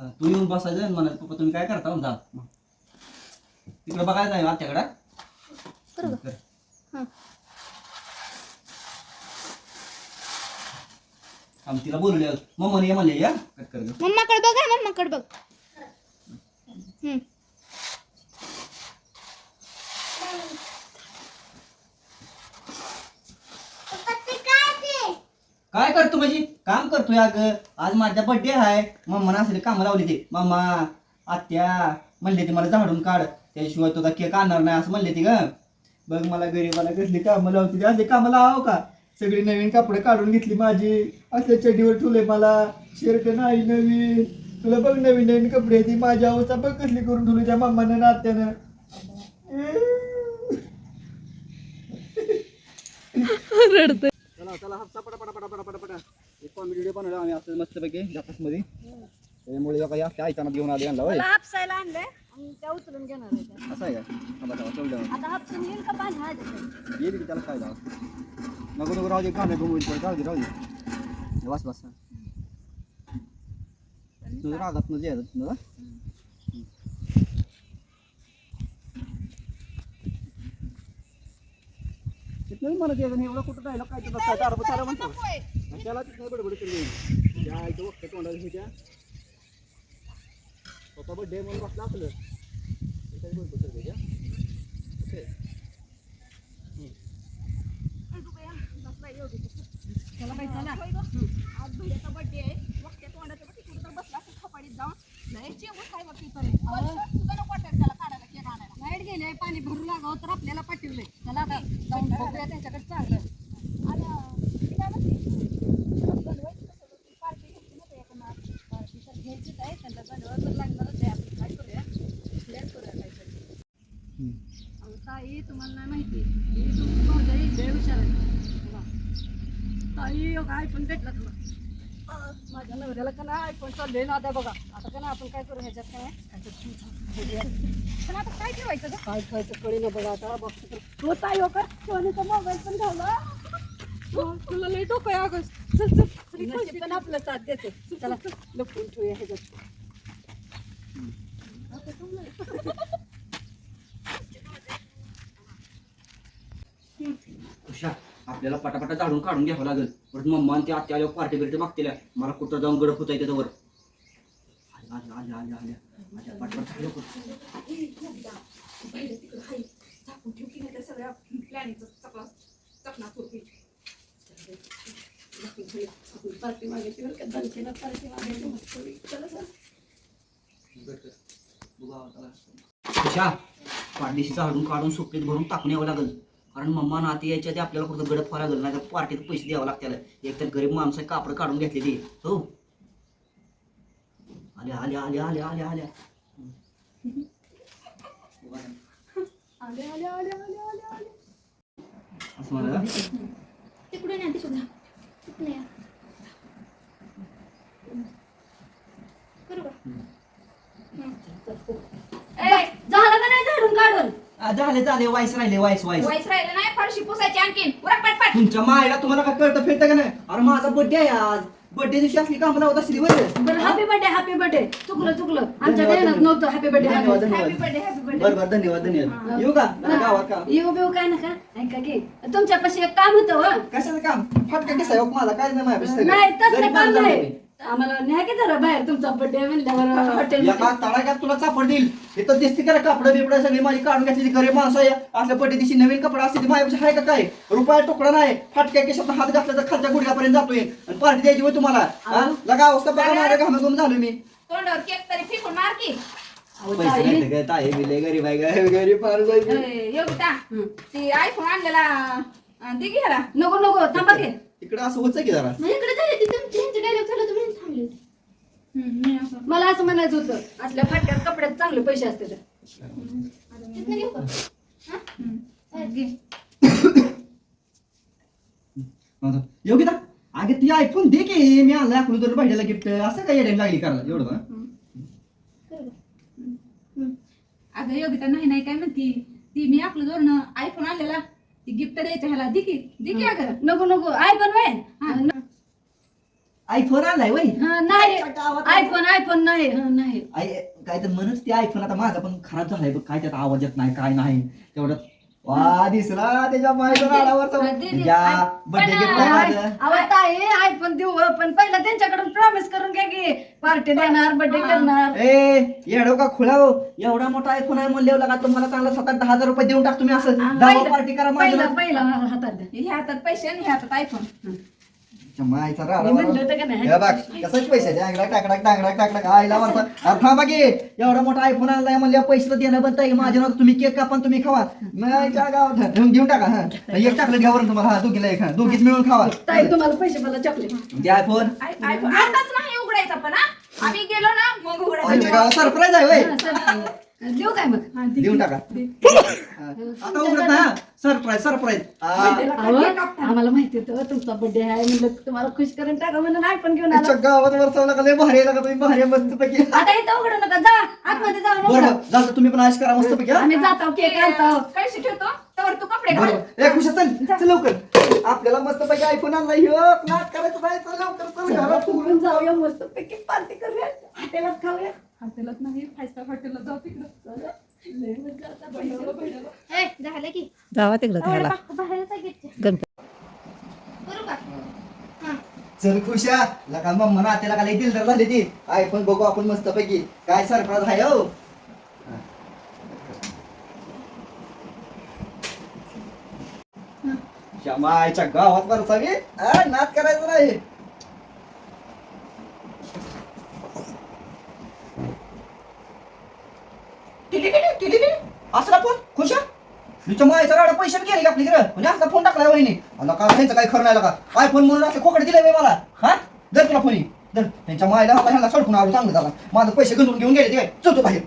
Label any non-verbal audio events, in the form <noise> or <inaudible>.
तू येऊन बसायचं आणि म्हणायचं पप्पा तुम्ही काय करता जा. तिकडे बघायचं आहे आत्याकडे करू. हं. आम्ही तिला बोलले ये म्हणले या कट कर. मम्माकडे बघ मम्माकडे बघ काय करतो म्हणजे? काम करतोय अगं. आज माझा बर्थडे आहे मम्मा असले कामं लावली ते. मामा आत्या म्हणले ते मला झाडून काढ. त्याशिवाय तुझा केक आणणार नाही असं म्हणले ते ग. बघ मला गरीबाला कसली कामं लावते असले कामं लाव का? सगळी नवीन कपडे काढून घेतली माझी. असल्या चडीवर ठेवले मला. शर्ट नाही नवीन. तुला बघ नवीन नवीन कपडे ती. माझी अवस्था बघ कसली करून ठेवली त्या मम्मानं ना आत्यानं. चला चला पटा पटा पटा पटा पटा पटा. एक कॉमेडी व्हिडिओ बनवला आम्ही असं मस्तपैकी जातसमध्ये त्यामुळे या काही असते ऐकायला घेऊन आले यांना होय. मला हापसायला आणलंय आणि त्या उचलून घेणार आहे त्या. असं आहे का? थांबा थांबा चल आता हापसून येईल का पाणी? आहे त्याच्यात? येईल की त्याला जावं नको नको राहू दे कांदे घुमवून पडे राहू दे राहू दे. बस बस. तुझं रागात मध्ये येतात तिथनं मला ते एवढं कुठं राहिलं? काय काय चार चार म्हणतो आणि त्याला तिथनं बडबड करून त्या आईचं वक्त तोंडाला घेत्या स्वतः बड्डे म्हणून बसला आपलं. त्याच्यात बडबड करते त्या ओके चला बाई, चला. आज भैयाचा birthday आहे. वक्त्या तोंडाच्या कुठं तर बसला खपाडीत जाऊन. लय चिंगूस आहे बघ तिथं वाटेल त्याला. गेले केक पाणी भरू लागावं तर आपल्याला पाठवलंय. चला आता जाऊन बघूया त्यांच्याकडे चांगलं. आहे, त्यांना लागणारच आहे. आपण काय करूया? करूया ताई तुम्हाला नाही माहिती. ताई काय पण भेटला तुला माझ्या नवऱ्याला का नाही आयफोन चालले ना आता बघा. आता का नाही आपण काय करू ह्याच्यात काय. पण आता काय ठेवायचं गं? काय ठेवायचं कळी ना बघा आता. तर. हो ताई हो कर. सोनीचा मोबाईल पण घाला हो, तुला लई डोकं आहे अगं. चल चल. चल इकडे पण आपलं साथ देते. चला लपून ठेवूया ह्याच्यात उषा आपल्याला पटापटा झाडून काढून घ्यावं लागेल. परत मम्मा आणि ते आत्या आल्यावर पार्टी बिर्टी मागतील. मला कुठं जाऊन गडप होता त्याच्यावर आल्या आल्या आल्या आल्या आल्या. पटपट झालं कुठं. उषा पाडदेशी झाडून काढून सुकलीत भरून टाकून यावं लागेल. कारण मम्मा नाती यायच्या ते आपल्याला कुठं गडप व्हावं लागेल नाही तर पार्टीत पैसे द्यावं लागतील. एक तर गरीब माणसं कापड काढून घेतले ते. हो. आल्या आल्या आल्या आल्या आल्या आल्या. आले आले आले आले आले आले असं म्हणा तिकडून या तिकडून तिकडून या करू का ए, झालं का नाही झाडून काढून आ, झाले झाले वाईस राहिले वाईस वाईस. वाईस राहिलं नाही फरशी पुसायची आणखीन. उरक पटपट तुमच्या मायला तुम्हाला काय कळतं फिरतं का नाही? अरे माझा बर्थडे आहे आज. बर्थडे दिवशी असली कामं लावत असली बरं बरं हॅपी बर्थडे हॅपी बर्थडे चुकलं चुकलं. आमच्या धन्यवाद, ध्यानात नव्हतं हॅपी बर्थडे धन्यवाद, हॅपी धन्यवाद. बर्थडे हॅपी बरं बर्थडे बरं धन्यवाद धन्यवाद. येऊ का? जरा गावात का? येऊ बिऊ काय नका? ऐका की तुमच्यापाशी एक काम होतं हो. कशाचं काम? फाटका किस्सा आहे? हो माझा काय नाही माझ्यापाशी सगळं. नाही गरीब तसलं काम नाही. आम्हाला न्या की जरा बाहेर तुमचा बर्थडे म्हणल्यावर. हॉटेल एका तडाख्यात तुला चापड देईल इथं दिसते का कपडे बिपडे सगळी माझी काढून घेतली गरीब माणसं आहे. असल्या बड्डे दिवशी नवीन कपडा असते ती माझ्यापाशी आहे का काय? रुपया तुकडा नाही. फाटक्या केशात हात घातला तर खालच्या गुडघ्यापर्यंत जातोय. आणि पार्टी द्यायची होय तुम्हाला. हा? लगा अवस्था बघा माझ्या घामाघूम झालो मी. तोंडावर केक तरी फेकून मार की. पैसे नाही काय? ताई बिले गरीब आहे काय? गरीब माणूस आहे मी. योगिता ती आयफोन आणलेला. अं, दे घ्याला नको नको. थांबा की. इकडं असं होतं की जरा? मग इकडे झाले ते तुमचे ह्यांचे डायलॉग झालं तुम्ही होते. मला असं म्हणायचं होतं असल्या फाटक्यात कपड्यात चांगले पैसे असते तर. तिथनं घेऊ का हा? योगिता अगे ती आयफोन दे की मी आणलं आपण तुला पाहिजे गिफ्ट असं काय येडे लागली करायला? एवढं का? अगं योगिता नाही नाही काय म्हणती? ती मी आपलं जोडणं आयफोन आणलेला. ती गिफ्ट द्यायचं ह्याला. दे की दे की अगं. नको नको. आयफोन वय आयफोन आणलाय वय. हं, नाही. आयफोन आयफोन नाही हं, नाही. आय काय तर म्हणून ते आयफोन आता माझा पण खराब झालाय बघ. काय त्यात आवाज येत नाही काय नाही. तेवढं वा दिसला त्याच्या हा, दे, दे. गिफ्ट माझं. ताई आयफोन देऊ पण पहिला त्यांच्याकडून प्रॉमिस करून घ्या की पार्टी देणार बर्थडे करणार. ए येडो का खुळाव एवढा मोठा आयफोन आहे म्हणले का तुम्हाला चांगला सात आठ दहा हजार रुपये देऊन टाक तुम्ही असं. पार्टी करा पहिला माझ्या पहिला हातात द्या ह्या हातात पैसे आणि ह्या हातात आयफोन. मायचा मी म्हणलं होतं का नाही? हे बघ कसंच पैसे टाकडा टाकडा टाकडा टाकडा आईला म्हणता <laughs> अरे थांबा की एवढा मोठा आयफोन आणलाय म्हणल्या पैसे तर देणं बनत आहे माझ्या नावाचं तुम्ही केक कापा आणि तुम्ही खावा. मायच्या गावात घेऊन घेऊन टाका हा. एक चॉकलेट घ्या बरं तुम्हाला. हा दोघीला एक हा. दोघीच मिळून खावा. ताई तुम्हाला पैसे मला चॉकलेट ते आयफोन आय- आयफोन आताच नाही उघडायचा पण हा. आम्ही गेलो ना मग उघडायचं. आमच्या गावात सरप्राईज आहे देऊ काय मग? देऊन टाका. <laughs> हा. आता उघडत ना सरप्राईज सरप्राईज अहो, आम्हाला माहिती होतं तुमचा बर्थडे आहे म्हणलं तुम्हाला खुश करून टाका म्हणून आयफोन घेऊन आला. गावात वरसावला का लय भारी तुम्ही? भारी मस्त पैकी आता इथं उघडू नका जा आतमध्ये जाऊ नका जाऊ तुम्ही पण आश करा मस्त पैकी हा? आम्ही जातो केक आणतो. कळशी ठेवतो तर तू कपडे घाल. बरोबर ए खुशा चल चल लवकर. आपल्याला मस्त पैकी आयफोन आणला ह्यो नाच करायचं नाही चल लवकर चल घरात उघडून जाऊया मस्त पैकी पार्टी करूया हॉटेलात खाऊया. हॉटेलात नाही फाय स्टार हॉटेलला जाऊ तिकडं. की करू का? हा. चल खुशा लका मग म्हणा त्याला काय दिलदार झाली ती. आयफोन बघू आपण मस्त पैकी काय सरप्राईज आहे हो. मायच्या गावात बरसावी? नाच करायचं नाही. टिली टिली टिली टिली. असला फोन तिच्या तुझ्या मायचा राडा पैसे गेले का आपली घरं म्हणजे असला फोन टाकला वहिनी. मला का त्यांचं काही खरं नाही का काय फोन म्हणून असं खोकडे दिले बाई मला? हा? दर तुला फोन. दर त्यांच्या मायला आता ह्याला सडकून आलो चांगलं झाला. माझं पैसे गंजून घेऊन गेले ते चुतो बाहेर.